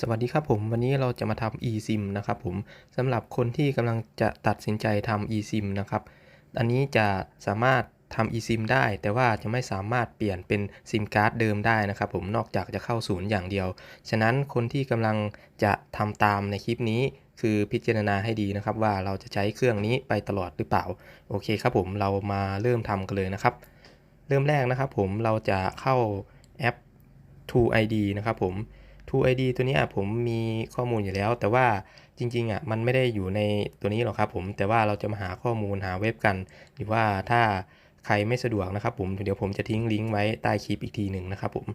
สวัสดีครับผมวันนี้เราจะมาทำ eSIM นะครับผมสำหรับคนที่กำลังจะตัดสินใจทำ eSIM นะครับ อันนี้จะสามารถทำ eSIM ได้ แต่ว่าจะไม่สามารถเปลี่ยนเป็นซิมการ์ดเดิมได้นะครับผมนอกจากจะเข้าศูนย์อย่างเดียว ฉะนั้นคนที่กำลังจะทำตามในคลิปนี้ คือพิจารณาให้ดีนะครับ ว่าเราจะใช้เครื่องนี้ไปตลอดหรือเปล่า โอเคครับผมเรามาเริ่มทำกันเลยนะครับ เริ่มแรกนะครับผมเราจะเข้าแอป True ID นะครับผม True ID ตัวนี้ผมมีข้อมูลอยู่แล้ว แต่ว่าจริงๆอะมันไม่ได้อยู่ในตัวนี้หรอกครับผม แต่ว่าเราจะมาหาข้อมูลหาเว็บกัน หรือว่าถ้าใครไม่สะดวกนะครับผมเดี๋ยวผมจะทิ้งลิงก์ไว้ใต้คลิปอีกทีหนึ่งนะครับผม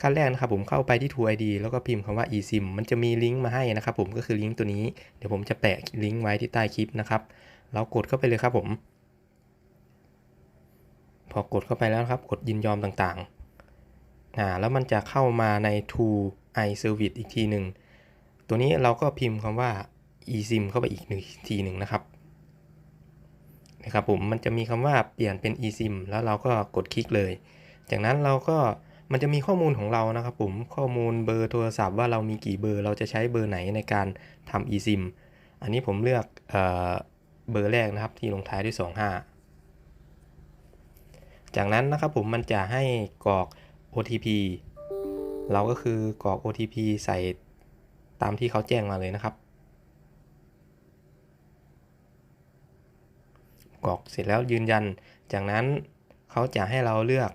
ขั้นแรกนะครับผมเข้าไปที่ True ID แล้วก็พิมพ์คำว่า eSIM มันจะมีลิงก์มาให้นะครับผมก็คือลิงก์ตัวนี้เดี๋ยวผมจะแปะลิงก์ไว้ที่ใต้คลิปนะครับเรากดเข้าไปเลยครับผม พอกดเข้าไปแล้วครับ กดยินยอมต่างๆ อ่าแล้วมันจะเข้ามาใน True i Service อีกทีหนึ่ง ตัวนี้เราก็พิมพ์คำว่า eSIM เข้าไปอีกหนึ่งทีหนึ่งนะครับนะครับผมมันจะมีคำว่าเปลี่ยนเป็น eSIM แล้วเราก็กดคลิกเลย จากนั้นเราก็มันจะมีข้อมูลของเรานะครับผมข้อมูลเบอร์โทรศัพท์ว่าเรามีกี่เบอร์เราจะใช้เบอร์ไหนในการทำ eSIM อันนี้ผมเลือกเออเบอร์แรกนะครับที่ลงท้ายด้วย 25 จากนั้นนะครับผมมันจะให้กรอก OTP เราก็คือกรอก OTP ใส่ตามที่เขาแจ้งมาเลยนะครับ กรอกเสร็จแล้วยืนยัน จากนั้นเขาจะให้เราเลือก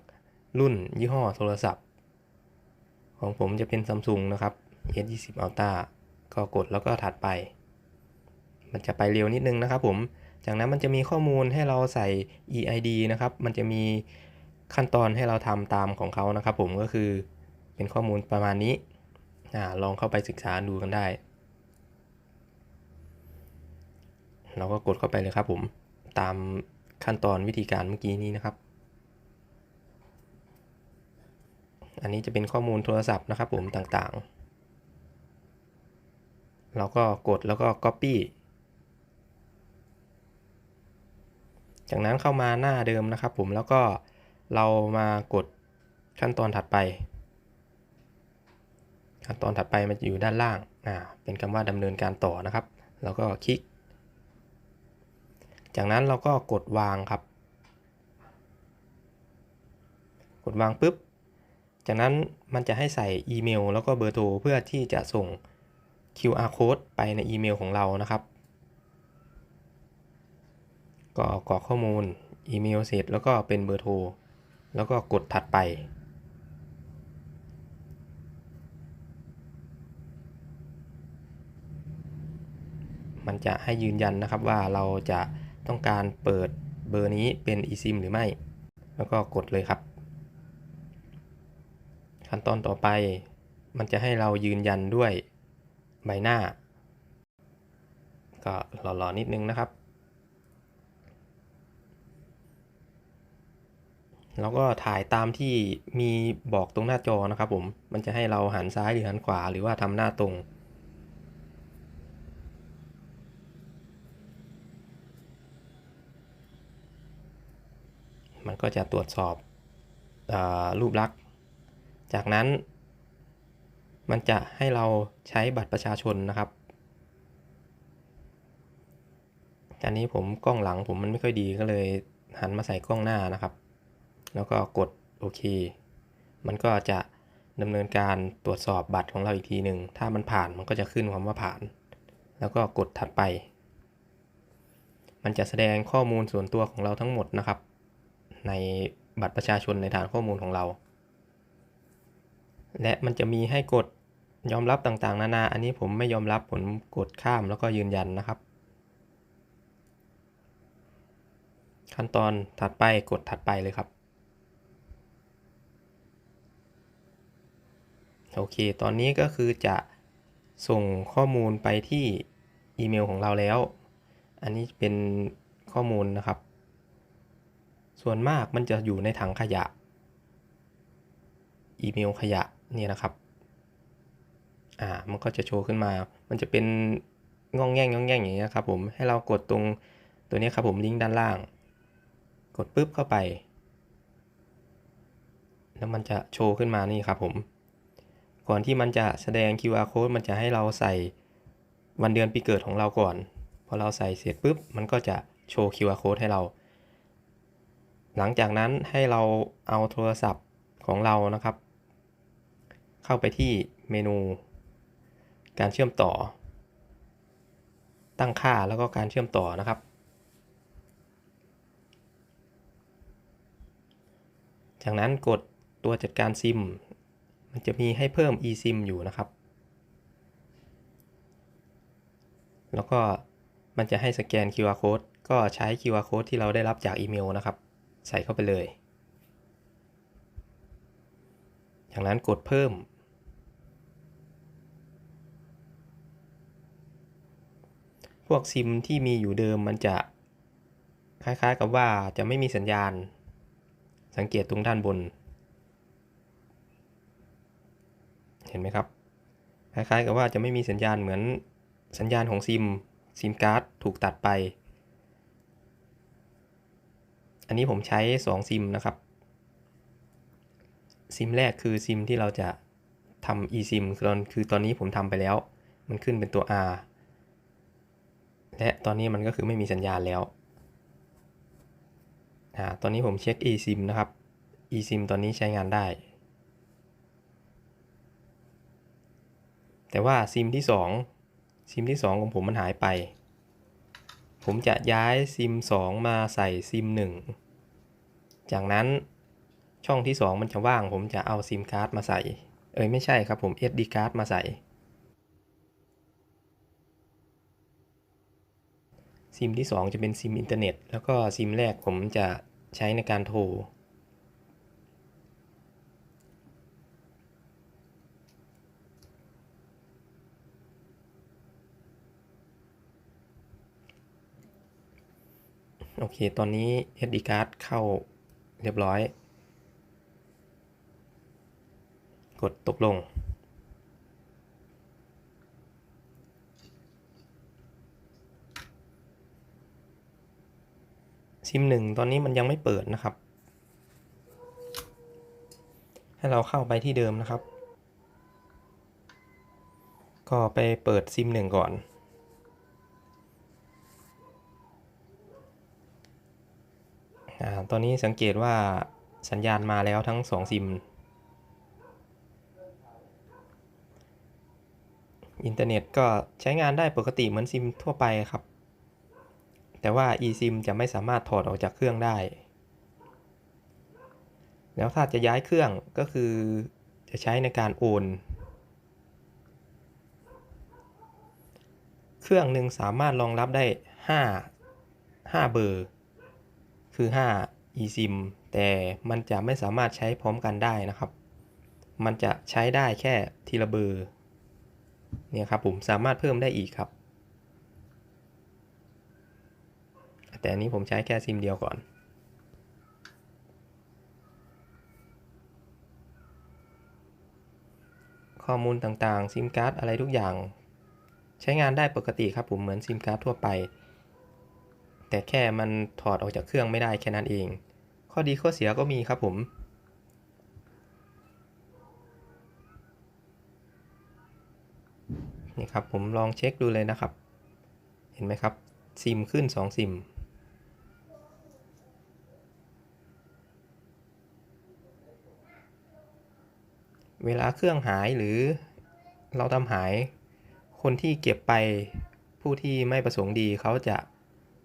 รุ่นยี่ห้อโทรศัพท์ ของผมจะเป็นซัมซุงนะครับ S20 Ultra ก็กดแล้วก็ถัดไป มันจะไปเร็วนิดนึงนะครับผม จากนั้นมันจะมีข้อมูลให้เราใส่ EID นะครับ มันจะมี ขั้นตอนให้เราทำตามของเขานะครับ ผมก็คือเป็นข้อมูลประมาณนี้อลองเข้าไปศึกษาดูกันได้ เราก็กดเข้าไปเลยครับผมตามขั้นตอนวิธีการเมื่อกี้นี้นะครับ อันนี้จะเป็นข้อมูลโทรศัพท์นะครับผมต่างๆ เราก็กดแล้วก็ Copy จากนั้นเข้ามาหน้าเดิมนะครับผมแล้วก็ เรามากดขั้นตอนถัดไป ขั้นตอนถัดไปมันอยู่ด้านล่างอ่าเป็นคำว่าดำเนินการต่อนะครับ แล้วก็คลิก จากนั้นเราก็กดวางครับ กดวางปุ๊บ จากนั้นมันจะให้ใส่อีเมล แล้วก็เบอร์โทรเพื่อที่จะส่ง QR code ไปในอีเมลของเรานะครับ ก็กรอกข้อมูลอีเมลเสร็จแล้วก็เป็นเบอร์โทร แล้วก็กดถัดไป มันจะให้ยืนยันนะครับว่าเราจะต้องการเปิดเบอร์นี้เป็น eSIM หรือไม่ แล้วก็กดเลยครับ ขั้นตอนต่อไป มันจะให้เรายืนยันด้วยใบหน้า ก็หล่อๆนิดนึงนะครับ แล้วก็ถ่ายตามที่มีบอกตรงหน้าจอนะครับผม มันจะให้เราหันซ้ายหรือหันขวาหรือว่าทำหน้าตรงมันก็จะตรวจสอบอรูปลักษณ์ จากนั้น มันจะให้เราใช้บัตรประชาชนนะครับอันนี้ผมกล้องหลังผมมันไม่ค่อยดีก็เลยหันมาใส่กล้องหน้านะครับ แล้วก็กดโอเค มันก็จะดำเนินการตรวจสอบบัตรของเราอีกทีหนึ่ง ถ้ามันผ่านมันก็จะขึ้นคำว่าผ่าน แล้วก็กดถัดไป มันจะแสดงข้อมูลส่วนตัวของเราทั้งหมดนะครับ ในบัตรประชาชนในฐานข้อมูลของเรา และมันจะมีให้กดยอมรับต่างๆ นานา อันนี้ผมไม่ยอมรับผมกดข้ามแล้วก็ยืนยันนะครับ ขั้นตอนถัดไปกดถัดไปเลยครับ โอเค ตอนนี้ก็คือจะส่งข้อมูลไปที่อีเมลของเราแล้ว อันนี้เป็นข้อมูลนะครับ ส่วนมากมันจะอยู่ในถังขยะ อีเมลขยะนี่นะครับ อ่า มันก็จะโชว์ขึ้นมา มันจะเป็นงองแง่งงองแง่งอย่างนี้ครับผม ให้เรากดตรงตัวนี้ครับผมลิงก์ด้านล่าง กดปุ๊บเข้าไป แล้วมันจะโชว์ขึ้นมานี่ครับผม ก่อนที่มันจะแสดง QR code มันจะให้เราใส่วันเดือนปีเกิดของเราก่อน พอเราใส่เสร็จปุ๊บ มันก็จะโชว์ QR code ให้เรา หลังจากนั้นให้เราเอาโทรศัพท์ของเรานะครับ เข้าไปที่เมนู การเชื่อมต่อ ตั้งค่าแล้วก็การเชื่อมต่อนะครับ จากนั้นกดตัวจัดการซิม มันจะมีให้เพิ่ม eSIM อยู่นะครับ แล้วก็มันจะให้สแกน QR code ก็ใช้ QR code ที่เราได้รับจากอีเมลนะครับ ใส่เข้าไปเลย จากนั้นกดเพิ่ม พวกซิมที่มีอยู่เดิมมันจะคล้ายๆกับว่าจะไม่มีสัญญาณ สังเกตตรงด้านบน เห็นไหมครับ คล้ายๆกับว่าจะไม่มีสัญญาณเหมือนสัญญาณของซิมซิมการ์ดถูกตัดไป อันนี้ผมใช้ 2 ซิมนะครับ ซิมแรกคือซิมที่เราจะทำ eSIM คือตอนคือตอนนี้ผมทำไปแล้ว มันขึ้นเป็นตัว R และตอนนี้มันก็คือไม่มีสัญญาณแล้วอ่าตอนนี้ผมเช็ค eSIM นะครับ eSIM ตอนนี้ใช้งานได้ แต่ว่าซิมที่ 2 ซิมที่ 2 ของผมมันหายไป ผมจะย้ายซิม 2 มาใส่ซิม 1 จากนั้นช่องที่ 2 มันจะว่าง ผมจะเอาซิมการ์ดมาใส่ เอ้ยไม่ใช่ครับผม SD การ์ดมาใส่ ซิมที่ 2 จะเป็นซิมอินเทอร์เน็ต แล้วก็ซิมแรกผมจะใช้ในการโทร โอเค ตอนนี้ SD card เข้าเรียบร้อย กดตกลง ซิมหนึ่งตอนนี้มันยังไม่เปิดนะครับ ให้เราเข้าไปที่เดิมนะครับ ก็ไปเปิดซิมหนึ่งก่อน อ่า ตอนนี้สังเกตว่าสัญญาณมาแล้วทั้ง2ซิม อินเทอร์เน็ตก็ใช้งานได้ปกติเหมือนซิมทั่วไปครับ แต่ว่า eSIM จะไม่สามารถถอดออกจากเครื่องได้ แล้วถ้าจะย้ายเครื่องก็คือจะใช้ในการโอน เครื่องหนึ่งสามารถรองรับได้ 5 5 เบอร์ คือ 5 eSIM แต่มันจะไม่สามารถใช้พร้อมกันได้นะครับ มันจะใช้ได้แค่ทีละเบอร์เนี่ยครับผมสามารถเพิ่มได้อีกครับ แต่อันนี้ผมใช้แค่ซิมเดียวก่อน ข้อมูลต่างๆ ซิมการ์ดอะไรทุกอย่าง ใช้งานได้ปกติครับผมเหมือนซิมการ์ดทั่วไป แต่แค่มันถอดออกจากเครื่องไม่ได้แค่นั้นเอง ข้อดีข้อเสียก็มีครับผม นี่ครับผมลองเช็คดูเลยนะครับ เห็นไหมครับ ซิมขึ้น 2 ซิมเวลาเครื่องหายหรือเราทำหาย คนที่เก็บไปผู้ที่ไม่ประสงค์ดีเขาจะ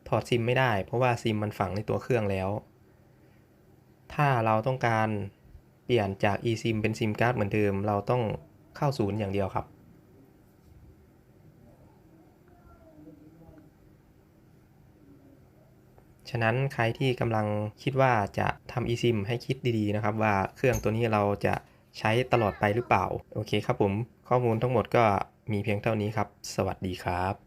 ถอดซิมไม่ได้ เพราะว่าซิมมันฝังในตัวเครื่องแล้ว ถ้าเราต้องการเปลี่ยนจาก eSIM เป็นซิมการ์ดเหมือนเดิม เราต้องเข้าศูนย์อย่างเดียวครับ ฉะนั้นใครที่กำลังคิดว่าจะทำ eSIM ให้คิดดีๆ นะครับว่าเครื่องตัวนี้เราจะใช้ตลอดไปหรือเปล่า โอเคครับผม ข้อมูลทั้งหมดก็มีเพียงเท่านี้ครับ สวัสดีครับ